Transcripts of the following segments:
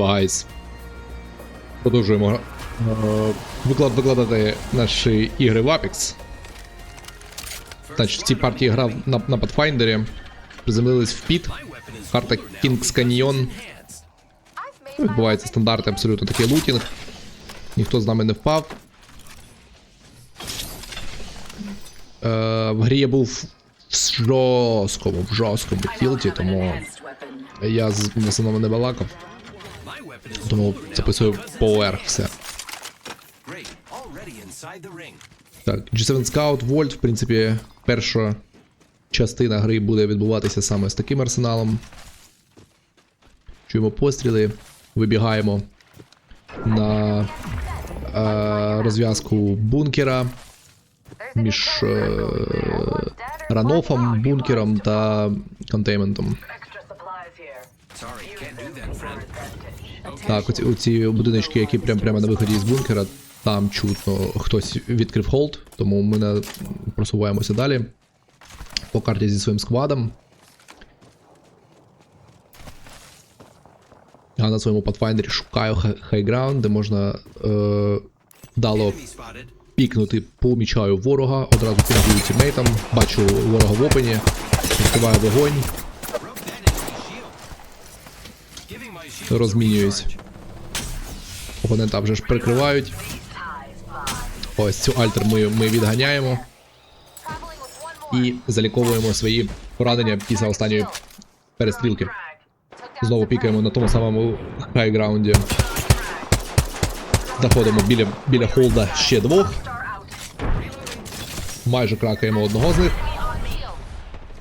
Гайс. Продовжуємо е, виклад, викладати наші ігри в Apex. Значить, в цій партії грав на, на Pathfinder. Приземлились в піт. Карта King's Canyon. Відбувається стандартний абсолютно такий лутінг. Ніхто з нами не впав. Е, в грі я був в жорсткому, в жорсткому тілті, тому я з основному не балакав. Тому записую все. Inside the ring. Так, G7 Scout, Volt, в принципі, перша частина гри буде відбуватися саме з таким арсеналом. Чуємо постріли, вибігаємо на е, розв'язку бункера між е, ранофом, бункером та контейментом. Так, оці, оці будиночки, які прям прямо на виході з бункера, там чутно хтось відкрив холд, тому ми не просуваємося далі. По карті зі своїм сквадом. Я на своєму Pathfinder шукаю хайграунд, де можна е, вдало пікнути, помічаю ворога, одразу пінгую тімейтам, бачу ворога в опені, відкриваю вогонь, розмінююсь. Опонента вже ж прикривають. Ось цю альтер ми, ми відганяємо і заліковуємо свої поранення після останньої перестрілки. Знову пікаємо на тому самому хайграунді. Заходимо біля, біля холда ще двох. Майже кракаємо одного з них.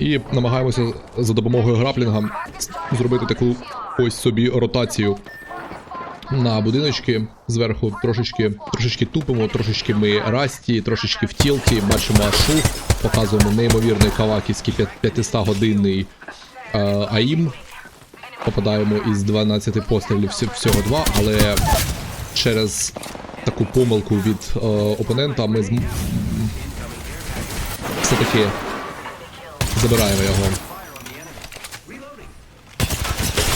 І намагаємося за допомогою граплінга зробити таку ось собі ротацію на будиночки зверху трошечки, трошечки тупимо, трошечки ми расті, трошечки в тілті, бачимо ашу, показуємо неймовірний каваківський 500 годинний е, АІМ. Попадаємо із 12 пострілів всього два, але через таку помилку від е, опонента ми зм... все-таки забираємо його.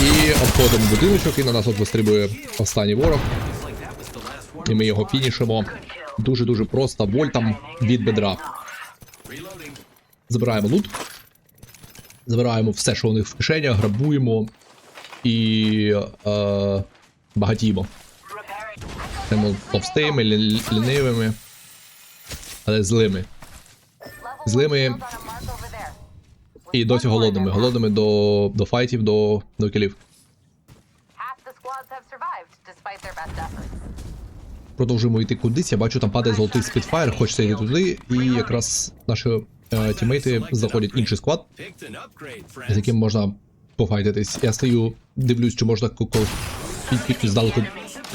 І обходимо будиночок, і на нас от вистрибує останній ворог. І ми його фінішимо дуже-дуже просто вольтом від бедра. Забираємо лут. Забираємо все, що у них в кишенях, грабуємо і е, багатіємо. Стаємо товстими, лі- лінивими, але злими. Злими і досі голодними. Голодними до, до файтів, до, до кілів. Продовжуємо йти кудись. Я бачу, там падає золотий спідфайр, хочеться йти туди, і якраз наші е, тімейти заходять інший склад, з яким можна пофайтитись. Я стою, дивлюсь, чи можна здалеку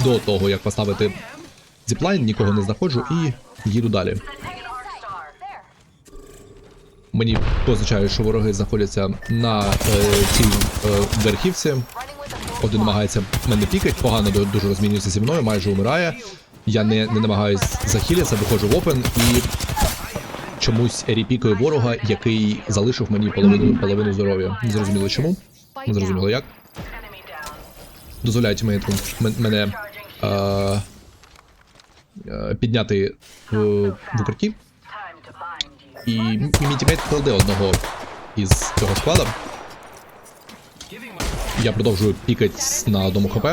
до того, як поставити зіплайн, нікого не знаходжу і їду далі. Мені позначає, що вороги знаходяться на е, цій е, верхівці. Один намагається мене пікать, погано дуже розмінюється зі мною, майже умирає. Я не, не намагаюсь захилятися, виходжу в опен і чомусь репікаю ворога, який залишив мені половину, половину здоров'я. Зрозуміло чому. Не зрозуміло як. Дозволяють мені мене е, е, підняти в, в укритті. І мій кладе одного із цього складу. Я продовжую пікати на одному хп.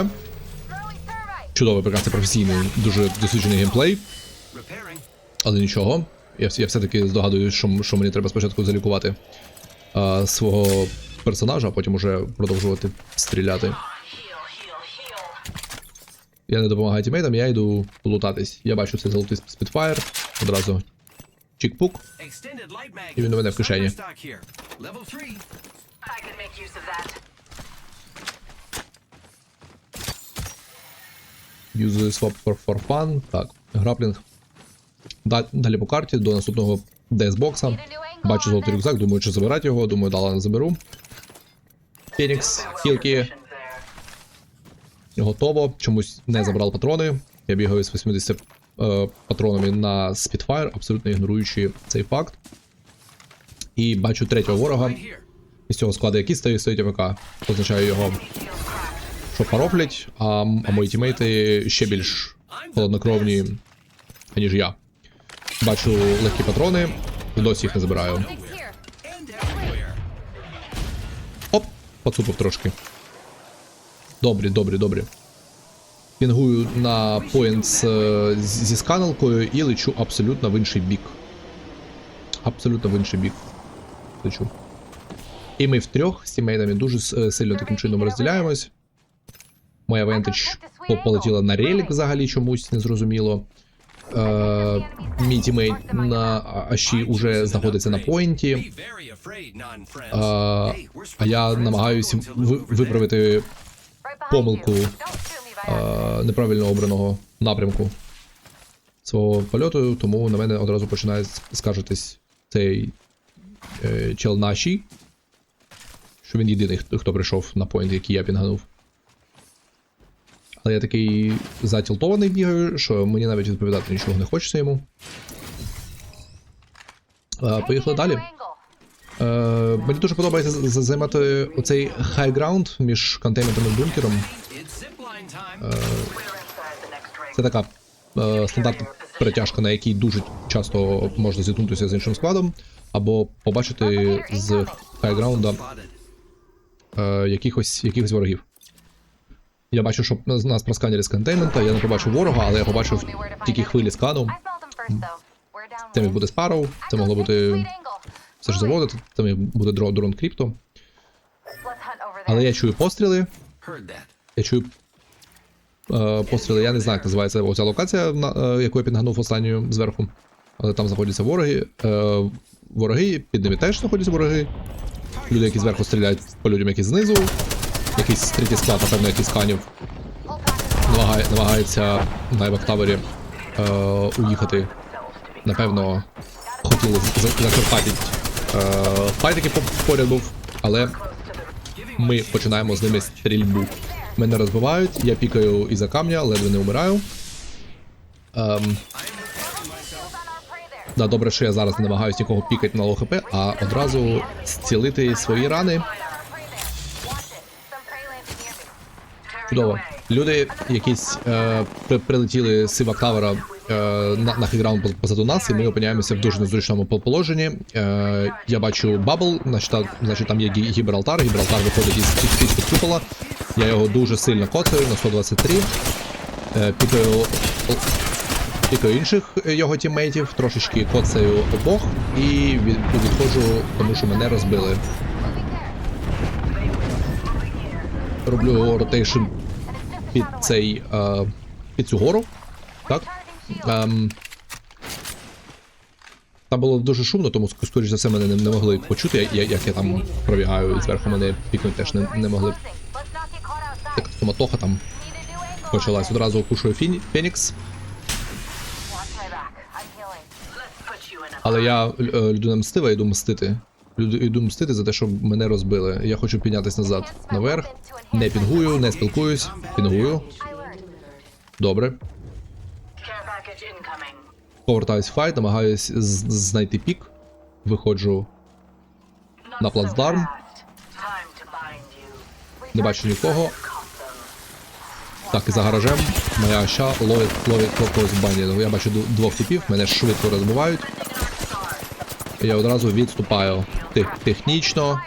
Чудовий, прекрасний професійний, дуже досвідчений геймплей, але нічого. Я, я все-таки здогадуюсь, що, що мені треба спочатку залікувати а, свого персонажа, а потім уже продовжувати стріляти. Я не допомагаю тімейтам, я йду лутатись. Я бачу цей золотий спідфайр, одразу mag. І він у мене в кишені. Stock here. Level 3. I could make use of. Юзую swap for, for fun. Так, граплінг. Далі по карті до наступного DS-бокса. Бачу золотий рюкзак, думаю, чи забирати його, думаю, дала не заберу. Фенікс, хілки. Готово. Чомусь не забрав патрони. Я бігаю з 80 е, патронами на Spitfire, абсолютно ігноруючи цей факт. І бачу третього ворога. Із цього складу, який стоїть, стоїть АВК. Позначаю його що фарофлять, а, а мої тімейти ще більш холоднокровні, ніж я. Бачу легкі патрони, досі їх не забираю. Оп, поцупив трошки. Добрі, добрі, добрі. Пінгую на поінт з, з- зі сканелкою і лечу абсолютно в інший бік. Абсолютно в інший бік. Лечу. І ми втрьох з тімейтами дуже е, сильно таким чином розділяємось. Моя вентич по- полетіла на релік взагалі чомусь незрозуміло. Е, мій тімейт на Аші уже знаходиться на поінті. Non-friends. А, я ви- виправити Помилку. Неправильно обраного напрямку свого польоту, тому на мене одразу починає скаржитись цей е, чел нашій, що він єдиний, хто, прийшов на поінт, який я пінганув. Але я такий затілтований бігаю, що мені навіть відповідати нічого не хочеться йому. Е, поїхали далі. Е, мені дуже подобається займати оцей ground між контейнером і бункером. Time. Це така е, стандартна перетяжка, на якій дуже часто можна зіткнутися з іншим складом, або побачити з Spotted. е, якихось, якихось ворогів. Я бачу, що нас просканили з контейнмента, я не побачив ворога, але я побачив тільки хвилі скану. Це міг бути Sparrow, це могло бути все ж заводи, це міг бути дро- дрон there. Але я чую постріли, Я чую е, постріли, я не знаю, як називається оця локація, е, яку я підгнув останньою зверху. Але там знаходяться вороги. Е, вороги, під ними теж знаходяться вороги. Люди, які зверху стріляють по людям, які знизу. Якийсь третій склад, напевно, якийсь канів намагає, намагається на Евактавері е, уїхати. Напевно, хотіли за- закарпатити е, файт, який поряд був, але ми починаємо з ними стрільбу. Мене розбивають, я пікаю із-за камня, ледве не вмираю. Ем, да, добре, що я зараз не намагаюся нікого пікати на лоу хп, а одразу зцілити свої рани. Чудово. Люди якісь е, при, прилетіли з Івактавера е, на, на хейграунд позаду нас, і ми опиняємося в дуже незручному положенні. Е, я бачу бабл, значить, та- значить там є Гі- Гібралтар. Гібралтар виходить із із-під купола. Я його дуже сильно коцаю на 123. Е, пікаю, пікаю інших його тіммейтів, трошечки коцаю обох і відходжу, тому що мене розбили. Роблю ротейшн під цей е, під цю гору. Так? Ем, там було дуже шумно, тому ск- скоріш за все мене не, могли почути, як, я там пробігаю, і зверху мене пікнути теж не, не могли. Caught суматоха там почалась. Одразу кушаю Фіні, Фенікс, але я е, людина мстива, йду мстити. Люд- Йду мстити за те, що мене розбили. Я хочу піднятися назад наверх. Не пінгую, не спілкуюсь. Пінгую. Добре. Повертаюсь в файт, намагаюсь знайти пік. Виходжу на плацдарм. Не бачу нікого. Так, і за гаражем моя ща ловить, ловить когось в. Ну, Я бачу двох типів, мене швидко розбивають. Я одразу відступаю Тех, технічно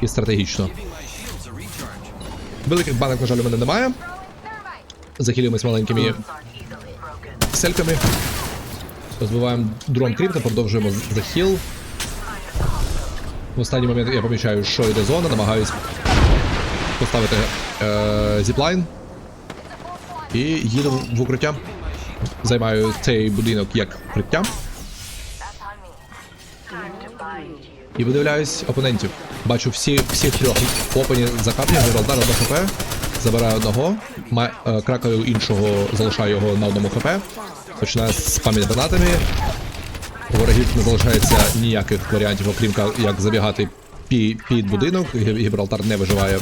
і стратегічно. Великих банок, на жаль, у мене немає. Захилюємось маленькими сельками. Розбиваємо дрон крипто, продовжуємо захил. В останній момент я помічаю, що йде зона, намагаюсь поставити е, зіплайн. І їду в укриття. Займаю цей будинок як укриття. І видивляюсь опонентів. Бачу всі, всіх трьох опені за капні, Гералдар одного хп. Забираю одного, ма, е, кракаю іншого, залишаю його на одному хп. Починаю з пам'ять гранатами. У ворогів не залишається ніяких варіантів, окрім як забігати пі, під будинок. Гібралтар не виживає е,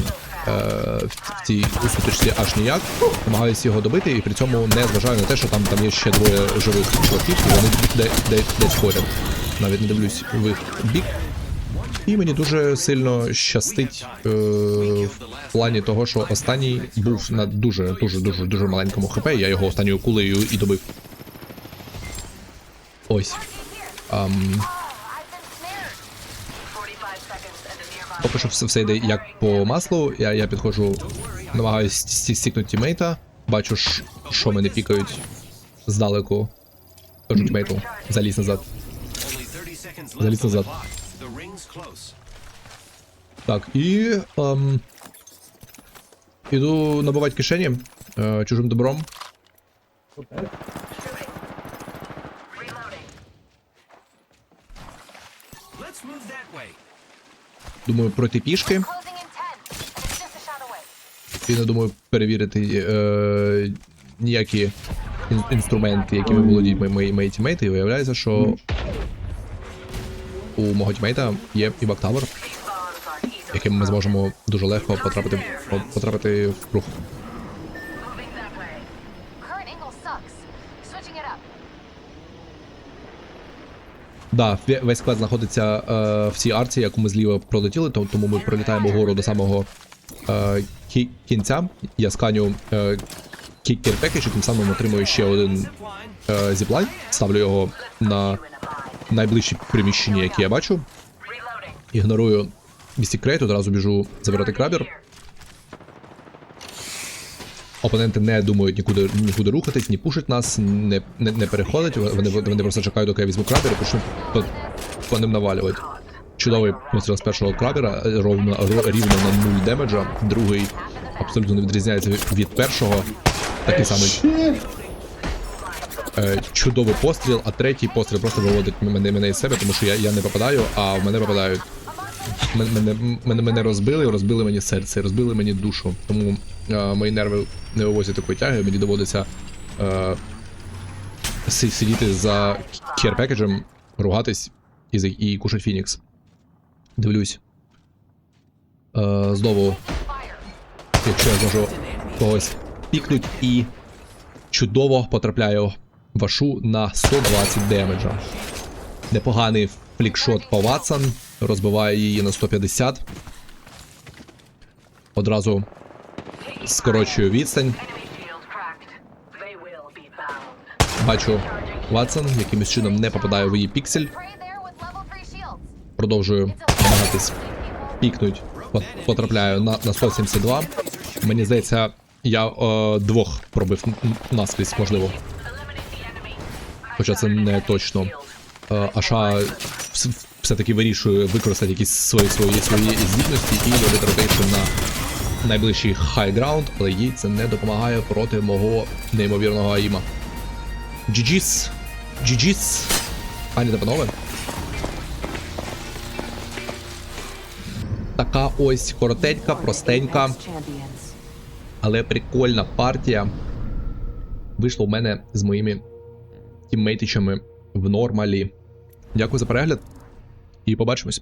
в цій сутичці аж ніяк. Намагаюся його добити і при цьому не зважаю на те, що там, там є ще двоє живих чуваків, і вони де, де, десь поряд. Навіть не дивлюсь в їх бік. І мені дуже сильно щастить е, в плані того, що останній був на дуже дуже дуже дуже маленькому хп. Я його останньою кулею і добив. Ось. Ам, поки що все, йде як по маслу. Я, я підходжу, намагаюсь сті- стікнути тімейта. Бачу, що мене пікають здалеку. Кажу тімейту, залізь назад. Only 30 seconds Заліз назад. Так, і. Ем, іду набивати кишені е, чужим добром. Let's move that way. Думаю, пройти пішки. Він, in 10. And it's just a shot away. І не думаю перевірити е, ніякі ін- інструменти, якими володіють мої, мої, мої тімейти. І виявляється, що у мого тімейта є і бактавер, яким ми зможемо дуже легко потрапити, потрапити в круг. Да, весь склад знаходиться е, в цій арці, яку ми зліва пролетіли, то- тому ми пролітаємо вгору до самого е, кі- кінця. Я сканю е, кікер-пекедж і тим самим отримую ще один е, зіплайн, ставлю його на найближчі приміщення, які я бачу. Ігнорую містік крейт, одразу біжу забирати крабер. Опоненти не думають нікуди, нікуди рухатись, ні пушать нас, не, не, не переходять. Вони, вони просто чекають, доки я візьму крабер і почну по, по ним навалювати. Чудовий постріл з першого крабера, е, ровно, рівно на 0 демеджа. Другий абсолютно не відрізняється від- від першого. Такий самий е, чудовий постріл, а третій постріл просто виводить мене, мене із себе, тому що я, я не попадаю, а в мене попадають. Мене, мене, мене, розбили, розбили мені серце, розбили мені душу. Тому е, мої нерви не вивозять такої тяги, мені доводиться е, сидіти за кер-пекеджем, ругатись і, і кушать Фінікс. Дивлюсь. Е, знову, якщо я зможу когось пікнуть і чудово потрапляю вашу на 120 демеджа. Непоганий флікшот по Ватсон, розбиває її на 150. Одразу скорочую відстань. Бачу Ватсон, якимось чином не попадає в її піксель. Pray there with level 3 shields. Продовжую намагатись пікнуть. Потрапляю на, на 172. Мені здається, я е, двох пробив наскрізь, можливо. Хоча це не точно. Е, Аша все-таки вирішує використати якісь свої свої свої здібності і робити ротейшн на найближчий хайграунд, але їй це не допомагає проти мого неймовірного аїма. GG's. GG's. Пані та панове. Така ось коротенька, простенька, але прикольна партія вийшла у мене з моїми тіммейтичами в нормалі. Дякую за перегляд і побачимось.